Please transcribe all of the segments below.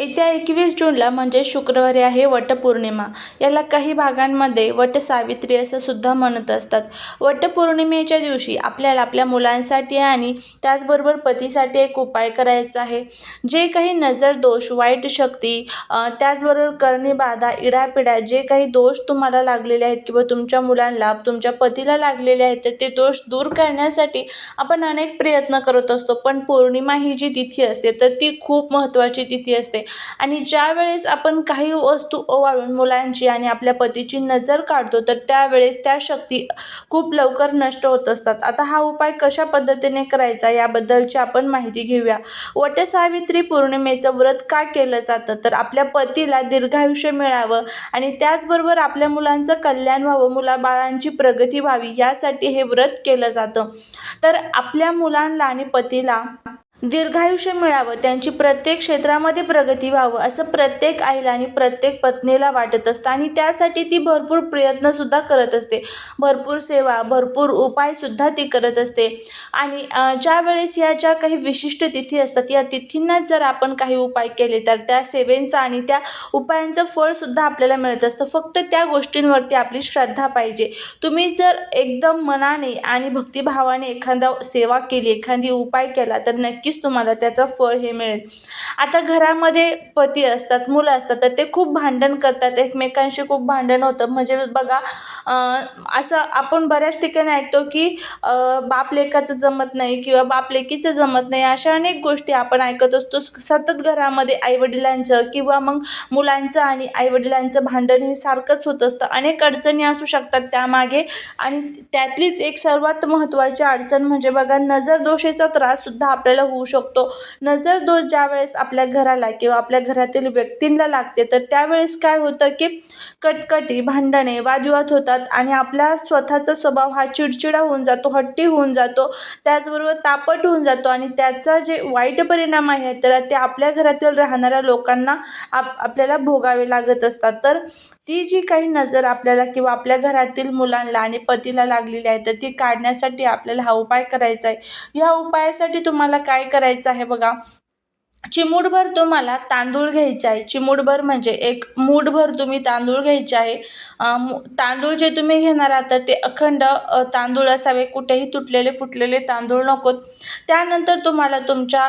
येत्या एकवीस जूनला म्हणजे शुक्रवारी आहे वटपौर्णिमा. याला काही भागांमध्ये वटसावित्री असं सुद्धा म्हणत असतात. वटपौर्णिमेच्या दिवशी आपल्याला आपल्या मुलांसाठी आणि त्याचबरोबर पतीसाठी एक उपाय करायचा आहे. जे काही नजर दोष वाईट शक्ती त्याचबरोबर कर्णीबाधा इडापिडा जे काही दोष तुम्हाला लागलेले आहेत किंवा तुमच्या मुलांना तुमच्या पतीला लागलेले आहेत तर ते दोष दूर करण्यासाठी आपण अनेक प्रयत्न करत असतो. पण पौर्णिमा ही जी तिथी असते तर ती खूप महत्त्वाची तिथी असते. आणि ज्यावेळेस आपण काही वस्तू ओवाळून मुलांची आणि आपल्या पतीची नजर काढतो तर त्यावेळेस त्या शक्ती खूप लवकर नष्ट होत असतात. आता हा उपाय कशा पद्धतीने करायचा याबद्दलची आपण माहिती घेऊया. वटसावित्री पौर्णिमेचं व्रत का केलं जातं? तर आपल्या पतीला दीर्घायुष्य मिळावं आणि त्याचबरोबर आपल्या मुलांचं कल्याण व्हावं मुलाबाळांची प्रगती व्हावी यासाठी हे व्रत केलं जातं. तर आपल्या मुलांना आणि पतीला दीर्घायुष्य मिळावं त्यांची प्रत्येक क्षेत्रामध्ये प्रगती व्हावं असं प्रत्येक आईला आणि प्रत्येक पत्नीला वाटत असतं. आणि त्यासाठी ती भरपूर प्रयत्नसुद्धा करत असते. भरपूर सेवा भरपूर उपायसुद्धा ती करत असते. आणि ज्यावेळेस ज्या वेळेस या ज्या काही विशिष्ट तिथी असतात या तिथींना जर आपण काही उपाय केले तर त्या सेवेंचा आणि त्या उपायांचं फळसुद्धा आपल्याला मिळत असतं. फक्त त्या गोष्टींवरती आपली श्रद्धा पाहिजे. तुम्ही जर एकदम मनाने आणि भक्तिभावाने एखादा सेवा केली एखादी उपाय केला तर नक्कीच तुम्हाला त्याचं फळ हे मिळेल. आता घरामध्ये पती असतात मुलं असतात तर ते खूप भांडण करतात एकमेकांशी खूप भांडण होतं. म्हणजे बघा असं आपण बऱ्याच ठिकाणी ऐकतो की बाप लेकाचं जमत नाही किंवा बाप लेकीचं जमत नाही अशा अनेक गोष्टी आपण ऐकत असतो. सतत घरामध्ये आईवडिलांचं किंवा मग मुलांचं आणि आईवडिलांचं भांडण हे सारखंच होत असतं. अनेक अडचणी असू शकतात त्यामागे आणि त्यातलीच एक सर्वात महत्त्वाची अडचण म्हणजे बघा नजर दोषेचा त्राससुद्धा आपल्याला होऊ होऊ शकतो. नजर दोष ज्यावेळेस आपल्या घराला किंवा आपल्या घरातील व्यक्तींना लागते तर त्यावेळेस काय होतं की कटकटी भांडणे वादविवाद होतात आणि आपला स्वतःचा स्वभाव हा चिडचिडा होऊन जातो हट्टी होऊन जातो त्याचबरोबर तापट होऊन जातो आणि त्याचा जे वाईट परिणाम आहे तर ते आपल्या घरातील राहणाऱ्या लोकांना आप आपल्याला भोगावे लागत असतात. तर ती जी काही नजर आपल्याला किंवा आपल्या घरातील मुलांना आणि पतीला लागलेली आहे तर ती काढण्यासाठी आपल्याला हा उपाय करायचा आहे. या उपायासाठी तुम्हाला काय करायचं आहे बघा. चिमूटभर तुम्हाला तांदूळ घ्यायचा आहे. चिमूटभर म्हणजे एक मूठभर तुम्ही तांदूळ घ्यायचे आहे. मु- तांदूळ जे तुम्ही घेणार आहात तर ते अखंड तांदूळ असावे. कुठेही तुटलेले फुटलेले तांदूळ नकोत. त्यानंतर तुम्हाला तुमच्या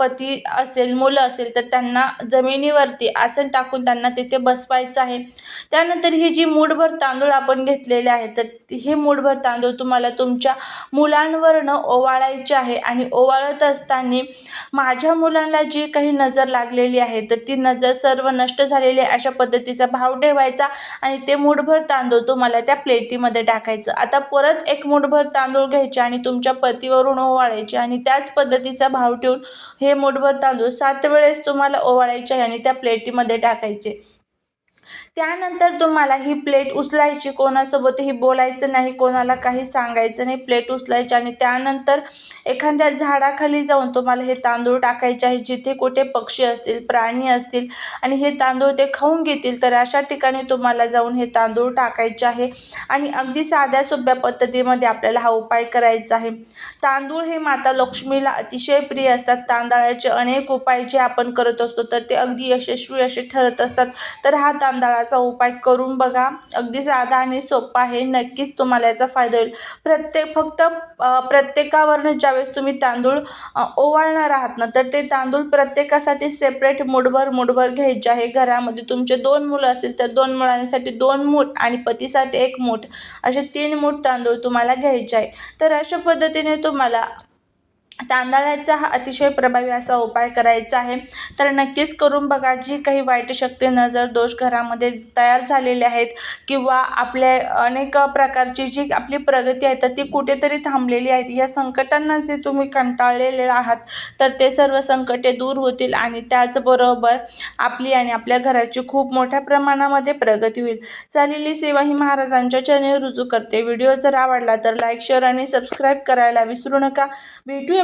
पती असेल मुलं असेल तर त्यांना जमिनीवरती आसन टाकून त्यांना तिथे बसवायचं आहे. त्यानंतर ही जी मूठभर तांदूळ आपण घेतलेले आहे तर हे मूठभर तांदूळ तुम्हाला तुमच्या मुलांवरनं ओवाळायचे आहे. आणि ओवाळत असताना माझ्या मुलांना जी काही नजर लागलेली आहे तर ती नजर सर्व नष्ट झालेली आहे. अशा पद्धतीचा भाव ठेवायचा आणि ते मूठभर तांदूळ तुम्हाला त्या प्लेटीमध्ये टाकायचं. आता परत एक मूठभर तांदूळ घ्यायचे आणि तुमच्या पतीवरून ओवाळायचे आणि त्याच पद्धतीचा भाव ठेवून हे मूठभर तांदूळ सात वेळेस तुम्हाला ओवाळायचे आणि त्या प्लेटीमध्ये टाकायचे. त्यानंतर तुम्हाला ही प्लेट उचलायची कोणासोबतही बोलायचं नाही कोणाला काही सांगायचं नाही प्लेट उचलायची आणि त्यानंतर एखाद्या झाडाखाली जाऊन तुम्हाला हे तांदूळ टाकायचे आहे जिथे कुठे पक्षी असतील प्राणी असतील आणि हे तांदूळ ते खाऊन घेतील तर अशा ठिकाणी तुम्हाला जाऊन हे तांदूळ टाकायचे आहे आणि अगदी साध्या सोप्या पद्धतीमध्ये आपल्याला हा उपाय करायचा आहे. तांदूळ हे माता लक्ष्मीला अतिशय प्रिय असतात. तांदळाचे अनेक उपाय जे आपण करत असतो तर ते अगदी यशस्वी असे ठरत असतात. तर हा तांदळा तांदळाचा उपाय करून बघा. अगदी साधा आणि सोपा आहे. नक्कीच तुम्हाला याचा फायदा होईल. प्रत्येक फक्त प्रत्येकावरनं ज्यावेळेस तुम्ही तांदूळ ओवाळणार आहात ना तर ते तांदूळ प्रत्येकासाठी सेपरेट मुठभर मुठभर घ्यायचे आहे. घरामध्ये तुमचे दोन मुलं असतील तर दोन मुलांसाठी दोन मूठ आणि पतीसाठी एक मूठ. असे तीन मूठ तांदूळ तुम्हाला घ्यायचे आहे. तर अशा पद्धतीने तुम्हाला तांदळाचा हा अतिशय प्रभावी असा उपाय करायचा आहे. तर नक्कीच करून बघा जी काही वाईट शक्ती नजर दोष घरामध्ये तयार झालेले आहेत किंवा आपल्या अनेक प्रकारची जी आपली प्रगती आहे तर ती कुठेतरी थांबलेली आहेत. या संकटांना जे तुम्ही कंटाळलेले आहात तर ते सर्व संकटे दूर होतील आणि त्याचबरोबर आपली आणि आपल्या घराची खूप मोठ्या प्रमाणामध्ये प्रगती होईल. झालेली सेवा ही महाराजांच्या चरणी रुजू करते. व्हिडिओ जर आवडला तर लाईक शेअर आणि सबस्क्राईब करायला विसरू नका. भेटूया